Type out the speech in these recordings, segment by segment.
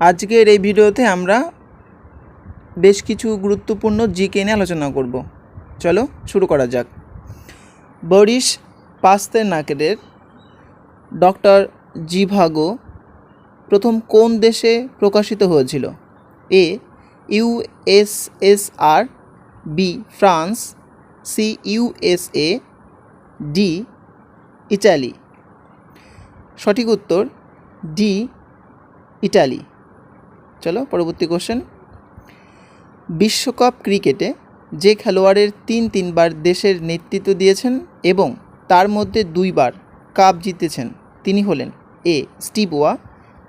আজকের এই ভিডিওতে আমরা বেশ কিছু গুরুত্বপূর্ণ জিকে নিয়ে আলোচনা করব। চলো শুরু করা যাক। বরিস পাস্তেনাকের ডক্টর জিভাগো প্রথম কোন দেশে প্রকাশিত হয়েছিল? A USSR B, France, C USA D, Italy. সঠিক উত্তর, ডি, ইটালি। চলো, পরবর্তী কোশ্চেন বিশ্বকাপ ক্রিকেটে যে খেলোয়াড়ের তিন তিনবার দেশের নেতৃত্ব দিয়েছেন এবং তার মধ্যে দুইবার কাপ জিতেছেন তিনি হলেন A Steve Waugh,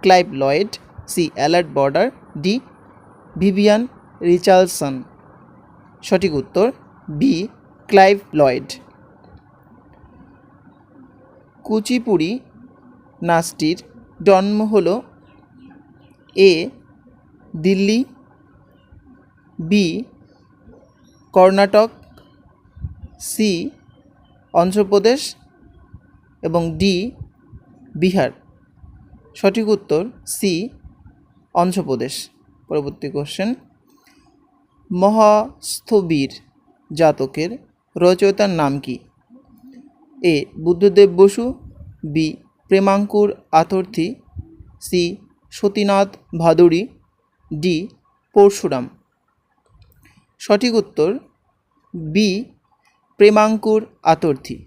Clive Lloyd, C Allan Border, D Vivian Richardson সঠিক উত্তর বি ক্লাইভ লয়েড। কুচিপুড়ি নাচটির জন্ম হল A Delhi, B, Karnataka, C, Andhra Pradesh এবং ডি, বিহার। সঠিক উত্তর সি, অন্ধ্রপ্রদেশ। পরবর্তী কোশ্চেন মহাস্থবীর জাতকের রচয়িতার নাম কি? A, Buddhadeb Basu, B, Premankur Atorthy, C, Satinath Bhaduri D, Parashuram. সঠিক উত্তর বি, প্রেমাঙ্কুর আতর্থী।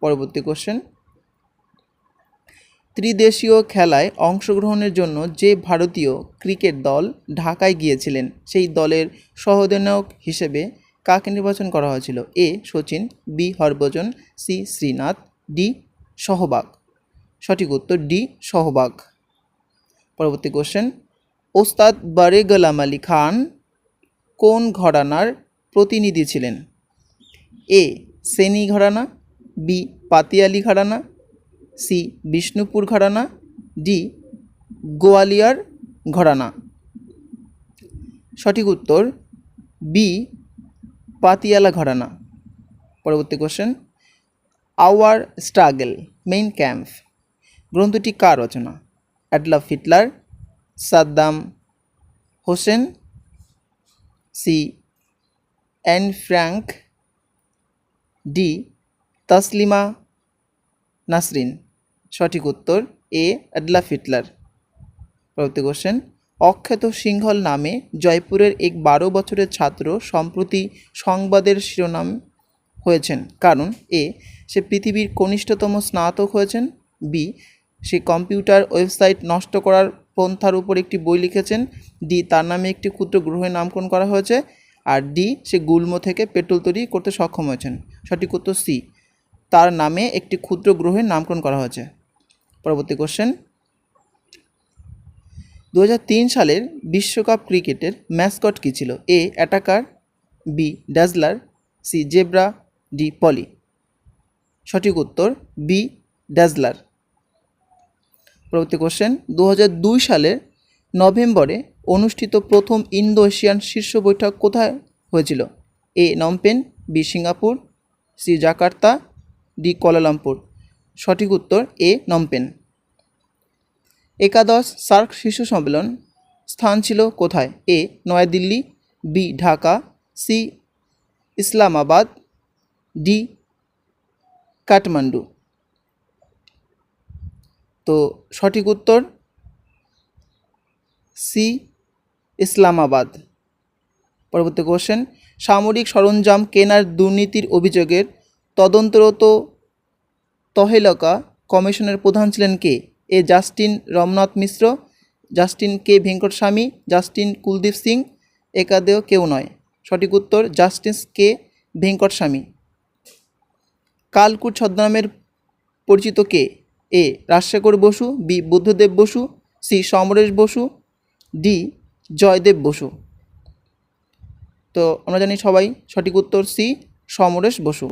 পরবর্তী কোশ্চেন ত্রিদেশীয় খেলায় অংশগ্রহণের জন্য যে ভারতীয় ক্রিকেট দল ঢাকায় গিয়েছিলেন, সেই দলের সহদেনক হিসেবে কাকে নির্বাচন করা হয়েছিল? A, Sachin, B, Harbhajan, C, Srinath, D, Sehwag. সঠিক উত্তর ডি, সহবাগ। পরবর্তী কোশ্চেন ওস্তাদ বারে গোলাম আলী খান কোন ঘরানার প্রতিনিধি ছিলেন? A. Seni gharana, B. Patiali gharana, C. Bishnupur gharana, D. Gwalior gharana. সঠিক উত্তর, বি. পাতিয়ালা ঘরানা। পরবর্তী question our struggle, Mein Kampf. গ্রন্থটি কার রচনা? Adolf Hitler Saddam Hussein, C. Anne Frank D. Taslima Nasrin. সঠিক উত্তর, এ. অ্যাডলাফ ফিটলার। পরবর্তী কোশ্চেন অখ্যাত সিংহল নামে জয়পুরের এক বারো বছরের ছাত্র সম্প্রতি সংবাদের শিরোনাম হয়েছেন। কারণ, এ. সে পৃথিবীর কনিষ্ঠতম স্নাতক হয়েছেন, বি. সে কম্পিউটার ওয়েবসাইট নষ্ট করার পন্থার উপর একটি বই লিখেছেন। ডি, তার নামে একটি ক্ষুদ্র গ্রহের নামকরণ করা হয়েছে। আর ডি, সে গুল্ম থেকে পেট্রোল তৈরি করতে সক্ষম হয়েছেন। সঠিক উত্তর সি, তার নামে একটি ক্ষুদ্র গ্রহের নামকরণ করা হয়েছে। পরবর্তী কোশ্চেন দু হাজার তিন সালের বিশ্বকাপ ক্রিকেটের ম্যাসকট কী ছিল? A attacker B dazzler C zebra D Polly সঠিক উত্তর বি ড্যাজলার পরবর্তী কোশ্চেন দু হাজার দুই সালের নভেম্বরে অনুষ্ঠিত প্রথম ইন্দো এশিয়ান শীর্ষ বৈঠক কোথায় হয়েছিল? A Phnom Penh B, Singapore, C, Jakarta, D Kuala Lumpur সঠিক উত্তর এ নমপেন একাদশ সার্ক শীর্ষ সম্মেলন স্থান ছিল কোথায়? A, New Delhi, B, Dhaka, C, Islamabad, D, Kathmandu. তো সঠিক উত্তর সি, ইসলামাবাদ। পরবর্তী কোশ্চেন সামরিক সরঞ্জাম কেনার দুর্নীতির অভিযোগের তদন্তরত তহেলকা কমিশনের প্রধান ছিলেন কে? A, justice Ranganath Mishra, justice K Venkataswami, justice Kuldip Singh, একাদেও কেউ নয়। সঠিক উত্তর জাস্টিস কে ভেঙ্কটস্বামী। কালকুট ছদ্মনামের পরিচিত কে? A Rajshekhar Basu, B Buddhadeb Basu, C Samaresh Basu, D Joydeb Basu. তো আমরা জানি সবাই সঠিক উত্তর সি সমরেশ বসু।